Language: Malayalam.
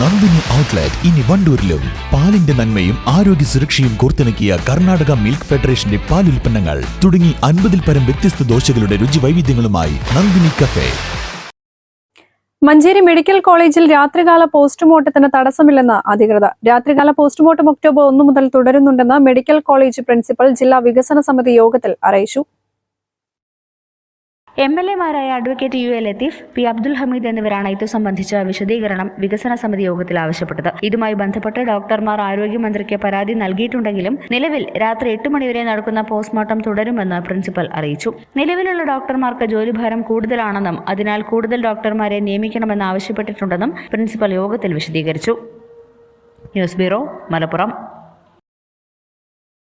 നന്ദിനി ഔട്ട്ലെറ്റ് ഇനി വണ്ടൂരിലും. പാലിന്റെ നന്മയും ആരോഗ്യ സുരക്ഷയും കോർത്തിണക്കിയ കർണാടക മിൽക്ക് ഫെഡറേഷന്റെ പാൽ ഉൽപ്പന്നങ്ങൾ തുടങ്ങി അൻപതിൽ പരം വ്യത്യസ്ത ദോശകളുടെ രുചി വൈവിധ്യങ്ങളുമായി നന്ദിനി കഫേ. മഞ്ചേരി മെഡിക്കൽ കോളേജിൽ രാത്രികാല പോസ്റ്റ്മോർട്ടത്തിന് തടസ്സമില്ലെന്ന് അധികൃതർ. രാത്രികാല പോസ്റ്റ്മോർട്ടം ഒക്ടോബർ ഒന്നു മുതൽ തുടരുന്നുണ്ടെന്ന് മെഡിക്കൽ കോളേജ് പ്രിൻസിപ്പൽ ജില്ലാ വികസന സമിതി യോഗത്തിൽ അറിയിച്ചു. M L എമാരായ advocate U A Latheef P Abdul Hameed എന്നിവരാണ് ഇത് സംബന്ധിച്ച വിശദീകരണം വികസന സമിതി യോഗത്തിൽ ആവശ്യപ്പെട്ടത്. ഇതുമായി ബന്ധപ്പെട്ട് ഡോക്ടർമാർ ആരോഗ്യമന്ത്രിക്ക് പരാതി നൽകിയിട്ടുണ്ടെങ്കിലും നിലവിൽ രാത്രി എട്ട് മണിവരെ നടക്കുന്ന പോസ്റ്റ്മോർട്ടം തുടരുമെന്ന് പ്രിൻസിപ്പൽ അറിയിച്ചു. നിലവിലുള്ള ഡോക്ടർമാർക്ക് ജോലിഭാരം കൂടുതലാണെന്നും അതിനാൽ കൂടുതൽ ഡോക്ടർമാരെ നിയമിക്കണമെന്ന് ആവശ്യപ്പെട്ടിട്ടുണ്ടെന്നും പ്രിൻസിപ്പൽ യോഗത്തിൽ വിശദീകരിച്ചു. News bureau Malappuram.